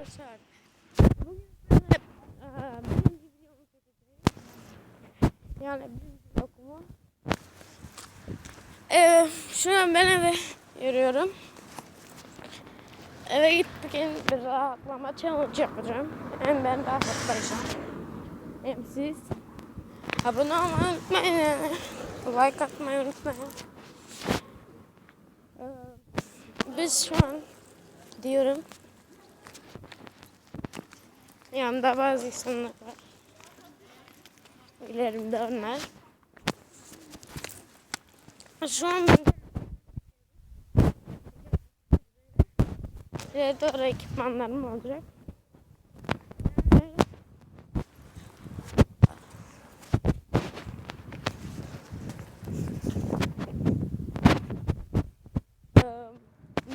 Arkadaşlar bugün size eee, birinci videomu çekeceğim. Yani birinci okumu. Ee, şu an ben eve yürüyorum. Eve gittik bir rahatlama challenge yapacağım. Hem ben rahatlayacağım. Hem siz. Abone olmayı unutmayın yani. Like atmayı unutmayın. Ee, biz şu an diyorum. Yanımda bazı insanlar var. İlerimde onlar. Şu an İleride orada ekipmanlarım olacak.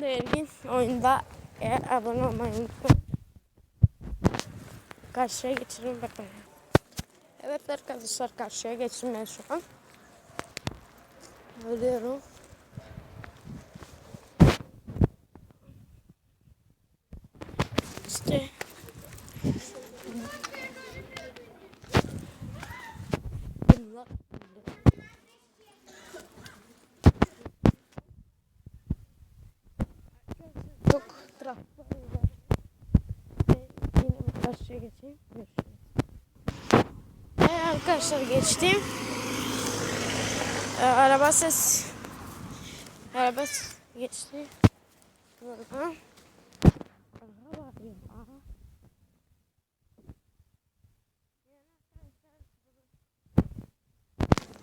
Belgin oyunda eğer abone olmayı unutmayın. Karşıya geçirin bakalım. Evet arkadaşlar karşıya geçtim ben şu an. Ölüyorum. İşte çok trafik var. Ve yine karşıya geçeyim. Evet arkadaşlar geçtim. Ee, araba ses araba geçti. Burada.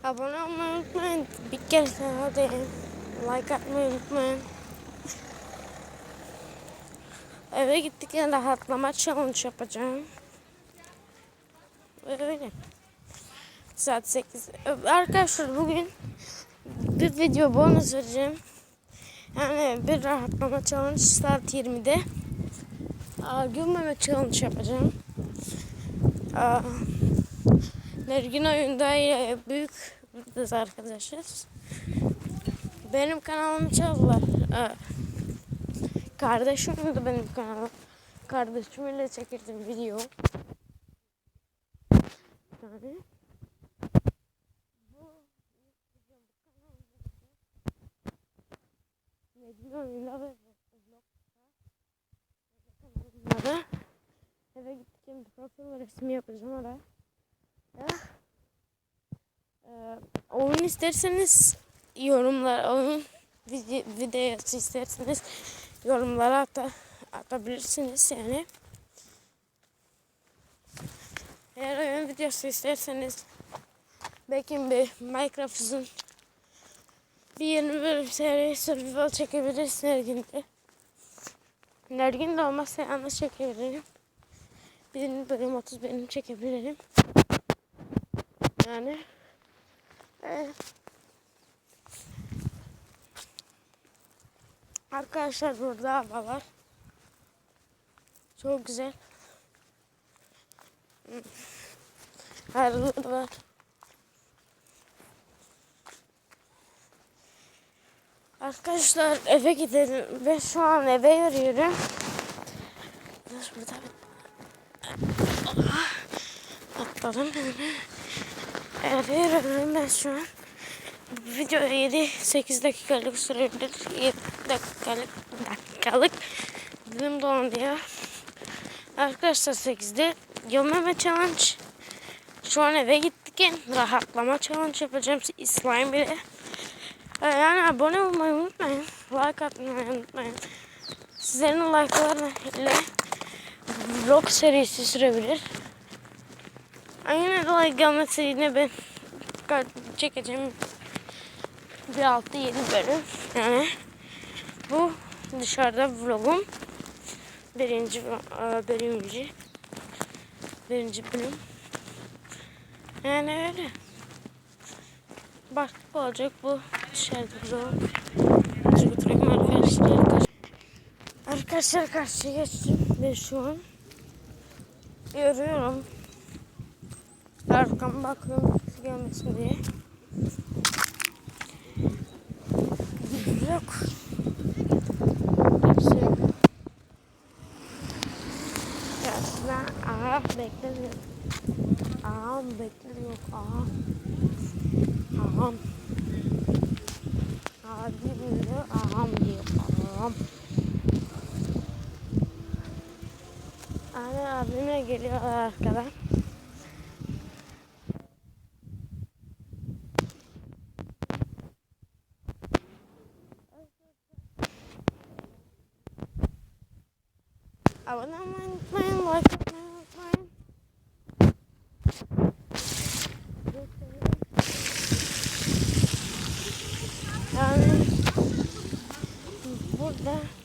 Abone olmayı unutmayın. Bir kere daha. Like atmayı unutmayın. Eve gittik yani rahatlama challenge yapacağım. Öyle. Saat 8. Arkadaşlar bugün bir video bonus vereceğim. Yani bir rahatlama challenge saat 20'de. Aa, gülmeme challenge yapacağım. Aa, Nergin oyunda büyük kız arkadaşlar. Benim kanalımı çaldılar. Aa, kardeşim de benim kanalım. Kardeşimle çekirdim video. Yani. Vlogda eve gittim profil resmi yapacağım oraya. Ya. Ee, oyun isterseniz yorumlar oyun video, videosu isterseniz yorumlara ata, atabilirsiniz yani. Eğer oyun videosu isterseniz belki bir Minecraft'ın bir 20 bölüm seri survival çekebiliriz Nergin'de. Nergin de olmazsa yalnız çekebilirim. 20 bölüm 30 bölüm çekebilirim. Yani evet. Arkadaşlar burada hava var. Çok güzel. Arılar var. Arkadaşlar eve gidelim. Ben şu an eve yürüyorum. Dur burada. Ah, Atladım. Eve yürüyorum ben şu an. Video 7-8 dakikalık sürebilir. 7 dakikalık dakikalık dilim dolandı ya. Arkadaşlar 8'de Yılmama Challenge. Şu an eve gittik. Rahatlama challenge yapacağım. Slime ile. Ee, Yani abone olmayı unutmayın. Like atmayı unutmayın. Sizlerin like'larla ile vlog serisi sürebilir. Aynen like gelmesi yine ben çekeceğim bir altı yedi bölüm. Yani bu dışarıda vlogum birinci e, bölümcü birinci bölüm. Yani öyle. Bu olacak bu dışarıda vlog. Götüreyim arkadaşlar. Arkadaşlar karşıya geçtim ve şu an yürüyorum. Arkama bakıyorum gelmesin diye. Yok. Beklemiyor. Ağam beklemiyor. Ağam. Ağam. Abi buyuruyor. Ağam diyor. Ağam. Abi abime geliyor arkadan. Abone olmayı unutmayın. Like Bye.